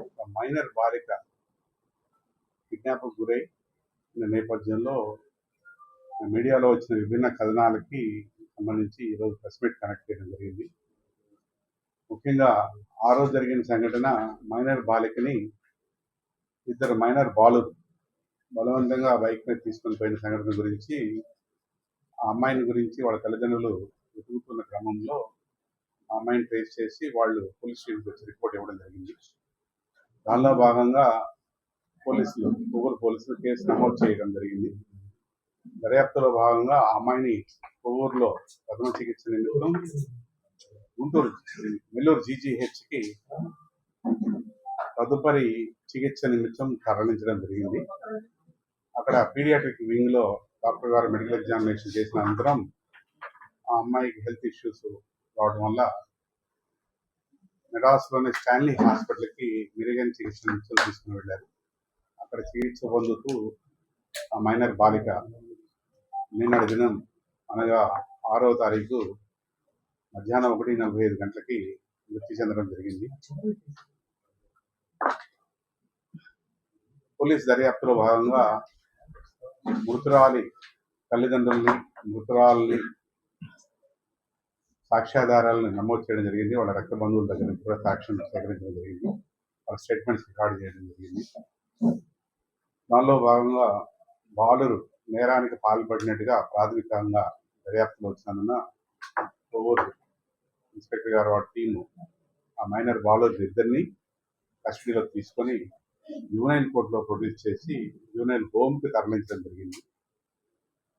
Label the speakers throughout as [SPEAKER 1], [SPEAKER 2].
[SPEAKER 1] ఒక మైనర్ బాలిక కిడ్నాప్ గురై ఉన్న నేపథ్యంలో మీడియాలో వచ్చిన విభిన్న కథనాలకి సంబంధించి ఈరోజు ప్రెస్ మీట్ కనెక్ట్ చేయడం జరిగింది. ముఖ్యంగా ఆ రోజు జరిగిన సంఘటన మైనర్ బాలికని ఇద్దరు మైనర్ బాలు బలవంతంగా బైక్ మీద తీసుకొని పోయిన సంఘటన గురించి ఆ అమ్మాయిని గురించి వాళ్ళ తల్లిదండ్రులు వెతుకుతున్న క్రమంలో ఆ అమ్మాయిని ట్రేస్ చేసి వాళ్ళు పోలీస్ స్టేషన్కి వచ్చి రిపోర్ట్ ఇవ్వడం జరిగింది. దానిలో భాగంగా పోలీసులు కొవ్వూరు పోలీసులు కేసు నమోదు చేయడం జరిగింది. దర్యాప్తులో భాగంగా ఆ అమ్మాయిని కొవ్వూరులో ప్రథమ చికిత్స నిమిత్తం గుంటూరు నెల్లూరు జీజీహెచ్కి తదుపరి చికిత్స నిమిత్తం తరలించడం జరిగింది. అక్కడ పీడియాట్రిక్ వింగ్లో డాక్టర్ గారు మెడికల్ ఎగ్జామినేషన్ చేసిన అనంతరం ఆ అమ్మాయికి హెల్త్ ఇష్యూస్ రావడం వల్ల మెడ్రాస్లోని స్టాన్లీ హాస్పిటల్కి మెరుగైన చికిత్స తీసుకుని వెళ్ళారు. అక్కడ చికిత్స పొందుతూ ఆ మైనర్ బాలిక నిన్నటి దినం అనగా ఆరో తారీఖు మధ్యాహ్నం ఒకటి నలభై ఐదు గంటలకి మృతి చెందడం జరిగింది. పోలీస్ దర్యాప్తులో భాగంగా మృతురాలి తల్లిదండ్రుల్ని మృతురాలని సాక్ష్యాధారాలను నమోదు చేయడం జరిగింది. వాళ్ళ రక్త బంధువుల దగ్గర నుంచి కూడా సాక్ష్యం సేకరించడం జరిగింది. వాళ్ళ స్టేట్మెంట్స్ రికార్డు చేయడం జరిగింది. దానిలో భాగంగా బాలురు నేరానికి పాల్పడినట్టుగా ప్రాథమికంగా దర్యాప్తులో వచ్చినందున ఓవర్ ఇన్స్పెక్టర్ గారు వారి టీము ఆ మైనర్ బాలురు ఇద్దరిని కస్టడీలో తీసుకొని యూనైన్ కోర్టులో ప్రొడ్యూస్ చేసి యూనైన్ హోమ్కి తరలించడం జరిగింది.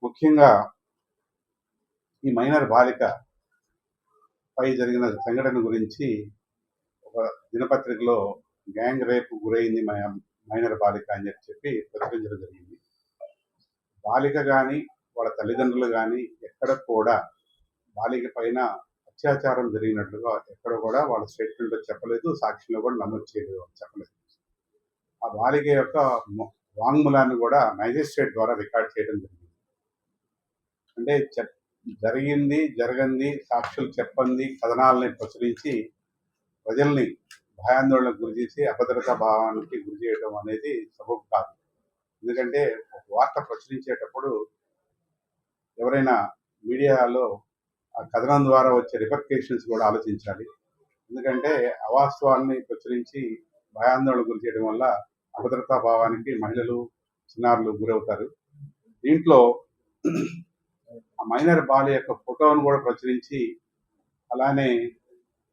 [SPEAKER 1] ముఖ్యంగా ఈ మైనర్ బాలిక పై జరిగిన సంఘటన గురించి ఒక దినపత్రికలో గ్యాంగ్ రేప్ గురైంది మైనర్ బాలిక అని చెప్పి చెప్పి ప్రచురించడం జరిగింది. బాలిక కానీ వాళ్ళ తల్లిదండ్రులు కానీ ఎక్కడ కూడా బాలిక పైన అత్యాచారం జరిగినట్లుగా ఎక్కడ కూడా వాళ్ళ స్టేట్మెంట్లో చెప్పలేదు సాక్షిలో కూడా నమోదు చేయలేదు చెప్పలేదు. ఆ బాలిక యొక్క వాంగ్మూలాన్ని కూడా మ్యాజిస్ట్రేట్ ద్వారా రికార్డ్ చేయడం జరిగింది. అంటే చెప్ జరిగింది జరగంది సాక్షులు చెప్పంది కథనాలని ప్రచురించి ప్రజల్ని భయాందోళనకు గురి చేసి అభద్రతా భావానికి గురి చేయడం అనేది సబబు కాదు. ఎందుకంటే ఒక వార్త ప్రచురించేటప్పుడు ఎవరైనా మీడియాలో ఆ కథనం ద్వారా వచ్చే రిపర్కేషన్స్ కూడా ఆలోచించాలి. ఎందుకంటే అవాస్తవాన్ని ప్రచురించి భయాందోళన గురి చేయడం వల్ల అభద్రతా భావానికి మహిళలు చిన్నారులు గురవుతారు. దీంట్లో ఆ మైనర్ బాల యొక్క ఫోటోను కూడా ప్రచురించి అలానే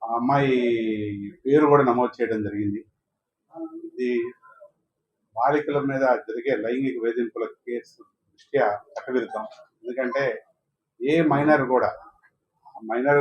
[SPEAKER 1] ఆ అమ్మాయి పేరు కూడా నమోదు చేయడం జరిగింది. ఇది బాలికల మీద జరిగే లైంగిక వేధింపుల కేసు దృష్ట్యా చట్టవిరుద్ధం. ఎందుకంటే ఏ మైనర్ కూడా మైనర్